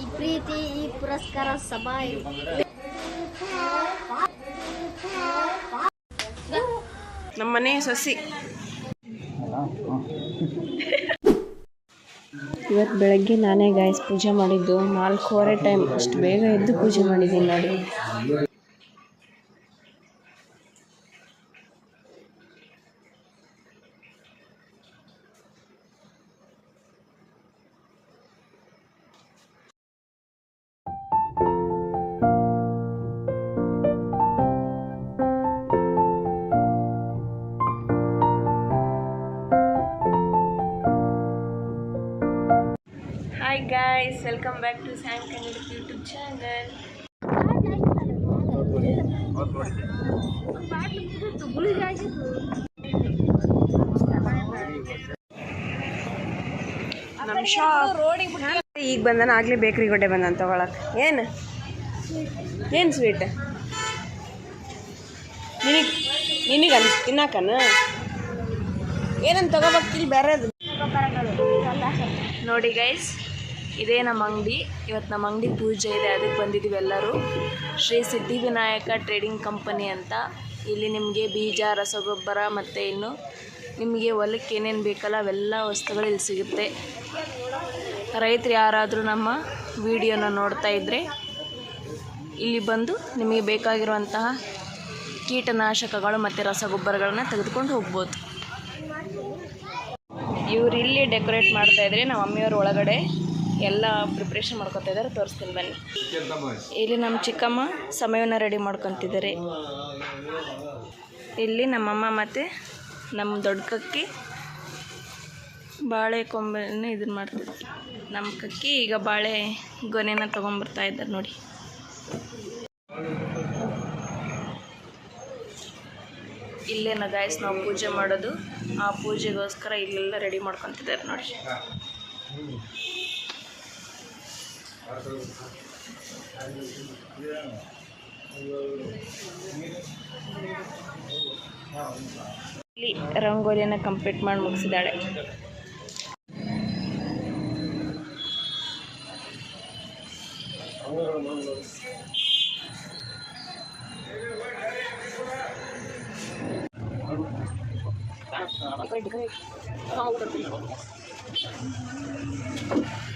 ಈ ಪ್ರೀತಿ ಈ ಪುರಸ್ಕಾರ ಸಭಾ ನಮ್ಮನೆ ಸಸಿ. ಇವತ್ತು ಬೆಳಗ್ಗೆ ನಾನೇ ಗಾಯಸ್ ಪೂಜೆ ಮಾಡಿದ್ದು. ನಾಲ್ಕೂವರೆ ಟೈಮ್ ಅಷ್ಟು ಬೇಗ ಎದ್ದು ಪೂಜೆ ಮಾಡಿದ್ದೀನಿ ನೋಡಿ. Hi guys welcome back to Sam Kannada YouTube channel ನಮ್ಮ ಶಾಪ್ ಈಗ ಬಂದಾನ ಆಗ್ಲಿ ಬೇಕ್ರಿ ಗೊಡ್ಡೆ ಬಂದಾನ ತಗೊಳಕ್. ಏನು? ಏನ್ ಸ್ವೀಟ್ ನಿನಗೆ ತಿನ್ನಕನ ತಿನ್ನಾಕನ? ಏನಂತ ತಗೋಬೇಕಿಲ್ಲ ಬೇರೆ ನೋಡಿ ಗೈಸ್ ಇದೇ ನಮ್ಮ ಅಂಗಡಿ. ಇವತ್ತು ನಮ್ಮ ಅಂಗಡಿ ಪೂಜೆ ಇದೆ, ಅದಕ್ಕೆ ಬಂದಿದ್ದೀವಿ ಎಲ್ಲರೂ. ಶ್ರೀ ಸಿದ್ಧಿವಿನಾಯಕ ಟ್ರೇಡಿಂಗ್ ಕಂಪನಿ ಅಂತ. ಇಲ್ಲಿ ನಿಮಗೆ ಬೀಜ, ರಸಗೊಬ್ಬರ ಮತ್ತು ಇನ್ನು ನಿಮಗೆ ಹೊಲಕ್ಕೆ ಏನೇನು ಬೇಕಲ್ಲ ಅವೆಲ್ಲ ವಸ್ತುಗಳು ಇಲ್ಲಿ ಸಿಗುತ್ತೆ. ರೈತರು ಯಾರಾದರೂ ನಮ್ಮ ವಿಡಿಯೋನ ನೋಡ್ತಾ ಇದ್ದರೆ ಇಲ್ಲಿ ಬಂದು ನಿಮಗೆ ಬೇಕಾಗಿರುವಂತಹ ಕೀಟನಾಶಕಗಳು ಮತ್ತು ರಸಗೊಬ್ಬರಗಳನ್ನ ತೆಗೆದುಕೊಂಡು ಹೋಗ್ಬೋದು. ಇವರು ಇಲ್ಲಿ ಡೆಕೋರೇಟ್ ಮಾಡ್ತಾ ಇದ್ರೆ ನಮ್ಮ ಮಮ್ಮಿಯವ್ರ ಒಳಗಡೆ ಎಲ್ಲ ಪ್ರಿಪ್ರೇಷನ್ ಮಾಡ್ಕೊತಾ ಇದ್ದಾರೆ. ತೋರಿಸ್ತೀನಿ ಬನ್ನಿ. ಇಲ್ಲಿ ನಮ್ಮ ಚಿಕ್ಕಮ್ಮ ಸಮಯವನ್ನು ರೆಡಿ ಮಾಡ್ಕೊತಿದ್ದಾರೆ. ಇಲ್ಲಿ ನಮ್ಮಮ್ಮ ಮತ್ತು ನಮ್ಮ ದೊಡ್ಡ ಕಕ್ಕಿ ಬಾಳೆ ಕೊಂಬೆನ ಇದನ್ನ ಮಾಡ್ತಿದ್ರು. ನಮ್ಮ ಕಕ್ಕಿ ಈಗ ಬಾಳೆ ಗೊನೆನ ತೊಗೊಂಬರ್ತಾ ಇದ್ದಾರೆ ನೋಡಿ. ಇಲ್ಲೇನ ಗಾಯಸ್ ನಾವು ಪೂಜೆ ಮಾಡೋದು. ಆ ಪೂಜೆಗೋಸ್ಕರ ಇಲ್ಲೆಲ್ಲ ರೆಡಿ ಮಾಡ್ಕೊತಿದ್ದಾರೆ ನೋಡಿ. ಇಲ್ಲಿ ರಂಗೋಲಿಯನ್ನ ಕಂಪ್ಲೀಟ್ ಮಾಡಿ ಮುಗಿಸಿದ್ದಾಳೆ.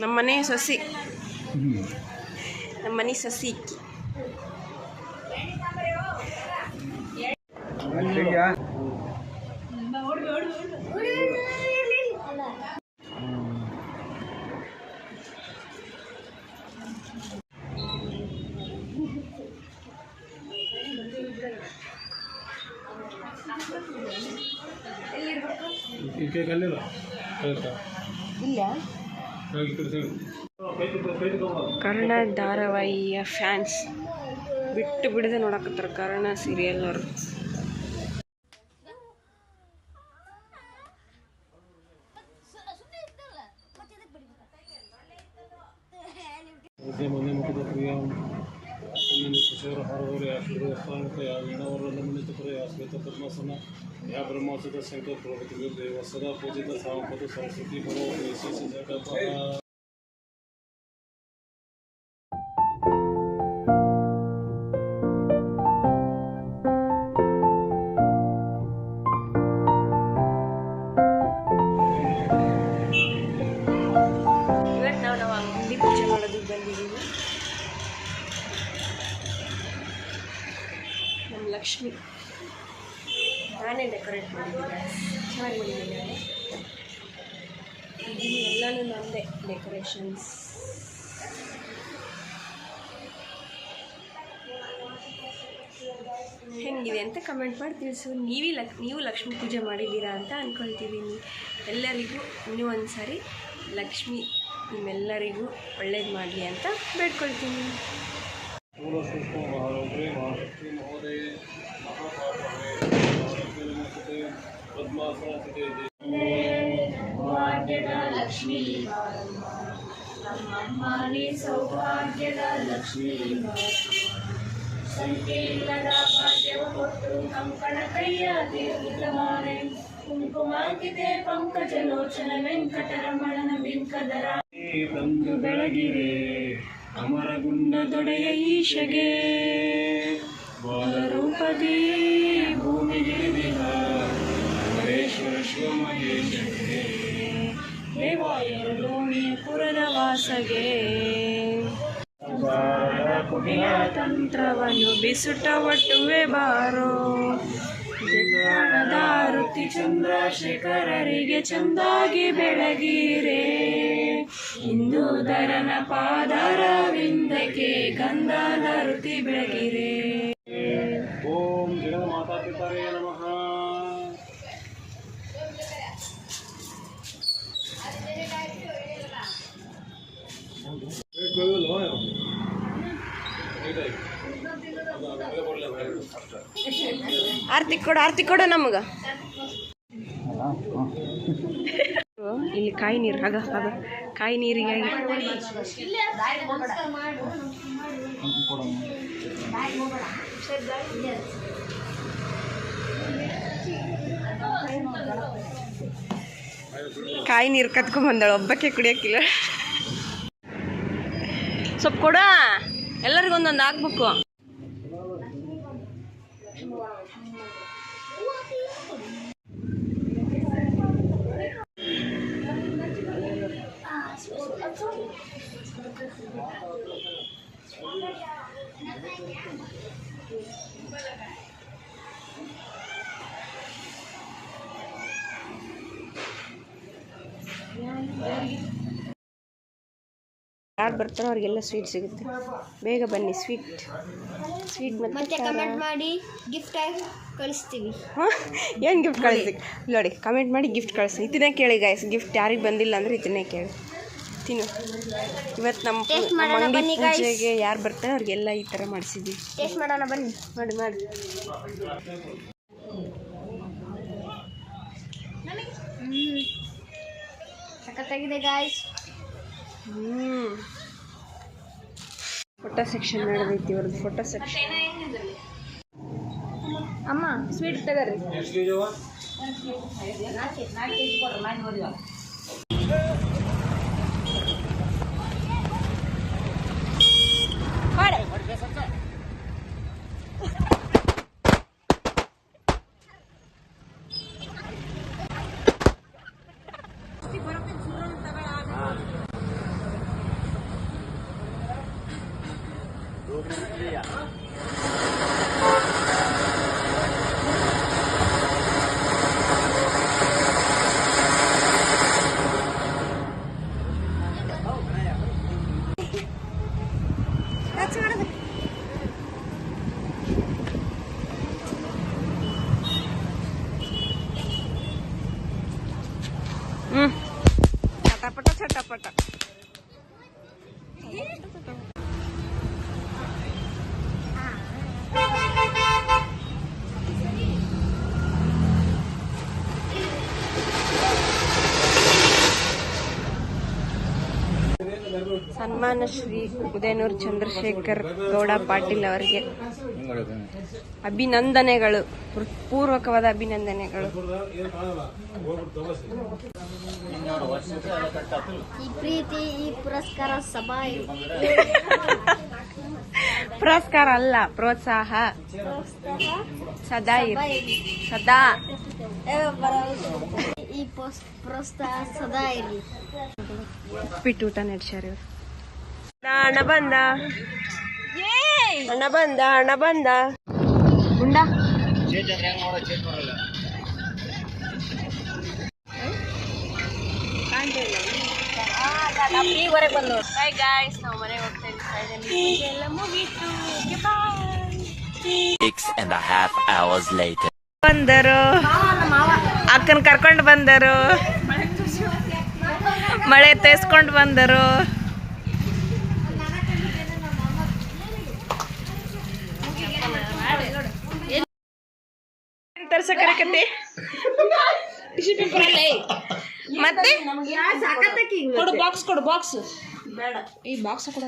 ನಮ್ಮನೆ ಸಸಿ. ನಮ್ಮನೆ ಸಸಿ ಇದಕ್ಕೆ ಕಲ್ಲಿಲ್ಲ ಆಯ್ತಾ ಇಲ್ಲ ಈ ಕೈ ಕಲ್ಲಿಲ್ಲ ಇಲ್ಲ. ಕರ್ಣ ಧಾರಾವಾಹಿಯ ಫ್ಯಾನ್ಸ್ ಬಿಟ್ಟು ಬಿಡದೆ ನೋಡಕತ್ತಾರ ಕರ್ಣ ಸೀರಿಯಲ್ ಅವರು. ಮಧ್ಯೆ ಮನೆ ಮುಖದ ಪ್ರಿಯ ಪುಣ್ಯನಿ ಕುಶೇರ ಹರವರೆ ಆಶ್ರಿತ ಸ್ಥಾನಕ ಯಾ ವೀಣಾವರಣ ಮಣಿತ ಪರ ಯಾ ಶ್ವೇತ ಪದ್ಮಾಸನ ಯಾ ಬ್ರಹ್ಮಾಸದ ಶಂಕರ ಪ್ರಭೃತಿ ದೇವ ಸದಾ ಪೂಜಿತ ಸಾಂಪದ ಸರಸ್ವತಿ ಭವ ವಿಶೇಷ ಜಗಪ ಎಲ್ಲನೂ ನಂದೆ ಡೆಕೋರೇಷನ್ಸ್. ಹೆಂಗಿದೆ ಅಂತ ಕಮೆಂಟ್ ಮಾಡಿ ತಿಳಿಸು ನೀವೇ ಲಕ್, ನೀವು ಲಕ್ಷ್ಮಿ ಪೂಜೆ ಮಾಡಿದ್ದೀರಾ ಅಂತ ಅಂದ್ಕೊಳ್ತಿದ್ದೀನಿ ಎಲ್ಲರಿಗೂ ಇನ್ನೂ ಒಂದು ಸಾರಿ ಲಕ್ಷ್ಮಿ ನಿಮ್ಮೆಲ್ಲರಿಗೂ ಒಳ್ಳೇದು ಮಾಡಲಿ ಅಂತ ಬೇಡ್ಕೊಳ್ತೀನಿ. ಸೌಭಾಗ್ಯದ ಲಕ್ಷ್ಮೀ ಸಂಕೀರ್ಣದ ಭಾಗ್ಯವ ಕೊಟ್ಟು ಕಂಕಣ ಕೈಯ ತೀರ್ಥಮಾನೆ ಕುಂಕುಮಾಕಿದೆ ಪಂಕಜ ಲೋಚನ ವೆಂಕಟರಮಣನ ಬಿಂಕದರ ಬಂದು ಬೆಳಗಿರೆ ಅಮರಗುಂಡದೊಡೆಯ ಈಶಗೆ ಬಾಲರೂಪದಿ ಭೂಮಿಗಿಳಿದಿಹ ಮಹೇಶ್ವರ ಶಿವಮಹೇಶ್ವರೇ ದೇವಾಯರು ದೋಣಿಯ ಪುರದ ವಾಸಗೆ. ತಂತ್ರವನ್ನು ಬಿಸುಟ ಒಟ್ಟುವೆ ಬಾರೋ. ದಾರುತಿ ಚಂದ್ರಶೇಖರರಿಗೆ ಚಂದಾಗಿ ಬೆಳಗಿರೆ. ಹಿಂದೂಧರನ ಪಾದರವಿಂದಕ್ಕೆ ಗಂಧದ ಋತಿ ಬೆಳಗಿರೆ. ಆರ್ತಿ ಕೊಡು ಆರ್ತಿ ಕೊಡು ನಮಗ. ಇಲ್ಲಿ ಕಾಯಿ ನೀರು ಆಗ ಆಗ ಕಾಯಿ ನೀರಿಗೆ ಕಾಯಿ ನೀರು ಕತ್ಕೊಂಡ್ ಬಂದಳು, ಒಬ್ಬಕ್ಕೆ ಕುಡಿಯಕ್ಕಿಲ್ಲ ಸ್ವಲ್ಪ ಕೊಡ. ಎಲ್ಲರಿಗೊಂದೊಂದು ಹಾಕ್ಬೇಕು ಯಾರು ಬರ್ತಾರೋ ಅವ್ರಿಗೆಲ್ಲ ಸ್ವೀಟ್ ಸಿಗುತ್ತೆ. ಬೇಗ ಬನ್ನಿ ಸ್ವೀಟ್ ಸ್ವೀಟ್ ಮತ್ತೆ ಕಮೆಂಟ್ ಮಾಡಿ ಗಿಫ್ಟ್ ಆಗಿ ಕಳಿಸ್ತೀವಿ ಏನು ಗಿಫ್ಟ್ ಕಳಿಸ್ತೀವಿ ನೋಡಿ ಕಮೆಂಟ್ ಮಾಡಿ ಗಿಫ್ಟ್ ಕಳಿಸ್ತೀವಿ ಇದನ್ನೇ ಕೇಳಿ ಗಾಯ್ಸ್ ಗಿಫ್ಟ್ ಯಾರಿಗೆ ಬಂದಿಲ್ಲ ಅಂದರೆ ಇದನ್ನೇ ಕೇಳಿ. ತಿನ್ನು ಇವತ್ತು ನಮ್ಮ ಅಂಗಡಿ. ಪೂಜೆಗೆ ಯಾರು ಬರ್ತಾರೆ ಅವ್ರಿಗೆಲ್ಲ ಈ ಥರ ಮಾಡಿಸಿದ್ವಿ. ಟೇಸ್ಟ್ ಮಾಡೋಣ ಬನ್ನಿ. ಮಾಡಿ ಮಾಡಿ. ಸಖತ್ತಾಗಿದೆ ಗಾಯ್ಸ್ ಹ್ಞೂ ಫೋಟೋ ಸೆಕ್ಷನ್ ನಡೆದೈತಿ ಇವ್ರದ್ದು ಫೋಟೋ ಸೆಕ್ಷನ್ ಅಮ್ಮ ಸ್ವೀಟ್ ತಗರ್ರಿ. ಸನ್ಮಾನ ಶ್ರೀ ಉದಯನೂರ್ ಚಂದ್ರಶೇಖರ್ ಗೌಡ ಪಾಟೀಲ್ ಅವರಿಗೆ ಅಭಿನಂದನೆಗಳು ಪೂರ್ವಕವಾದ ಅಭಿನಂದನೆಗಳು. ಈ ಪ್ರೀತಿ ಈ ಪುರಸ್ಕಾರ ಸಭಾ ಪುರಸ್ಕಾರ ಅಲ್ಲ ಪ್ರೋತ್ಸಾಹ. ಸದಾ ಇರ್. ಸದಾ. ಈ ಪ್ರೋತ್ಸಾಹ ಸದಾ ಇರಲಿ ಉಪ್ಪಿಟ್ಟು ಊಟ ನಡೆಸ್ಯಾರ ಇವ್ರು. ಹಣ ಬಂದ. ಹಣ ಬಂದ ಹಣ ಬಂದ. ಬಂದು ಬಾಯ್ ಗಾಯ್ಸ್ ನಾವು ಮನೆಗೆ ಹೋಗ್ತಾ ಇದ್ದೀವಿ ಎಲ್ಲ ಮುಗೀತು. ಬಂದರು. ಅಕ್ಕನ ಕರ್ಕೊಂಡು ಬಂದರು. ಮಳೆ ತೇಸ್ಕೊಂಡು ಬಂದರು. ತರ್ಸಕರಕತ್ತಿ ಮತ್ತೆ? ಕೊಡು ಬಾಕ್ಸ್ ಕೊಡು ಬಾಕ್ಸ್ ಬೇಡ. ಈ ಬಾಕ್ಸ್ ಕೊಡ.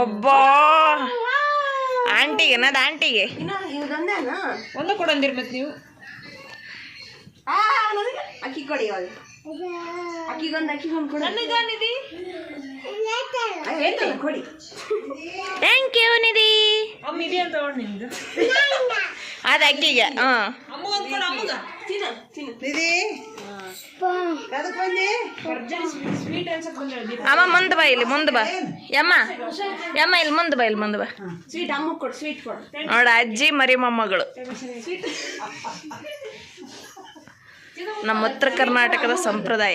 ಅಬ್ಬಾ. ಆಂಟಿಗೆ ನದ ಆಂಟಿಗೆ. ಒಂದು ಇದೊಂದೇನಾ ಒಂದು ಕೊಡಂದಿರ್ ಮತ್ತೆ ನೀವು. ಅಕ್ಕಿ ಕೊಡಿ ಅವಳು ಅಕ್ಕಿಗೊಂದು ಅಕ್ಕಿಗೊಂದು ಕೊಡು. ಕೊಡಿ? Thank you Nidhi. ಅಮ್ಮ ಇದೆ ಅಂತ ತಗೊಂಡು ನಿಮ್ದು. ಅದು ಅಕ್ಕಿಗೆ ಹಾಂ ಅಮ್ಮ ಒಂದ್ ಕೊಡು ಅಮ್ಮಗ. ತಿನ್ನು ತಿನ್ನು. ಸ್ವೀಟ್ ಅನ್ಸಕ್ ಬಂದ್ರೆ ಅಮ್ಮ ಮುಂದೆ ಬಾ ಇಲ್ಲಿ ಮುಂದೆ ಬಾ. ಯಮ್ಮ ಯಮ್ಮ ಇಲ್ಲಿ ಮುಂದೆ ಬಾ ಇಲ್ಲಿ ಮುಂದೆ ಬಾ. ಸ್ವೀಟ್ ಅಮ್ಮ ಕೊಡು ಸ್ವೀಟ್ ಕೊಡು. ನೋಡ ಅಜ್ಜಿ ಮರಿ ಮೊಮ್ಮಗಳು. ನಮ್ಮ ಉತ್ತರ ಕರ್ನಾಟಕದ ಸಂಪ್ರದಾಯ.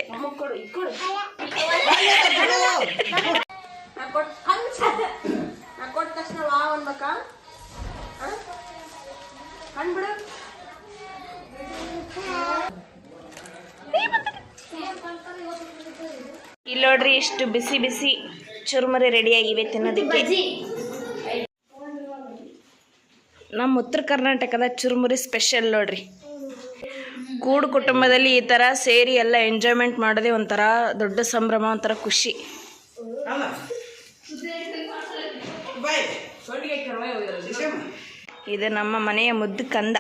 ಇಲ್ಲಿ ನೋಡ್ರಿ ಇಷ್ಟು ಬಿಸಿ ಬಿಸಿ ಚುರುಮುರಿ ರೆಡಿಯಾಗಿವೆ ತಿನ್ನೋದಕ್ಕೆ. ನಮ್ಮ ಉತ್ತರ ಕರ್ನಾಟಕದ ಚುರುಮುರಿ ಸ್ಪೆಷಲ್ ನೋಡ್ರಿ. ಕೂಡು ಕುಟುಂಬದಲ್ಲಿ ಈ ಥರ ಸೇರಿ ಎಲ್ಲ ಎಂಜಾಯ್ಮೆಂಟ್ ಮಾಡೋದೇ ಒಂಥರ ದೊಡ್ಡ ಸಂಭ್ರಮ ಒಂಥರ ಖುಷಿ. ಇದು ನಮ್ಮ ಮನೆಯ ಮುದ್ದು ಕಂದ.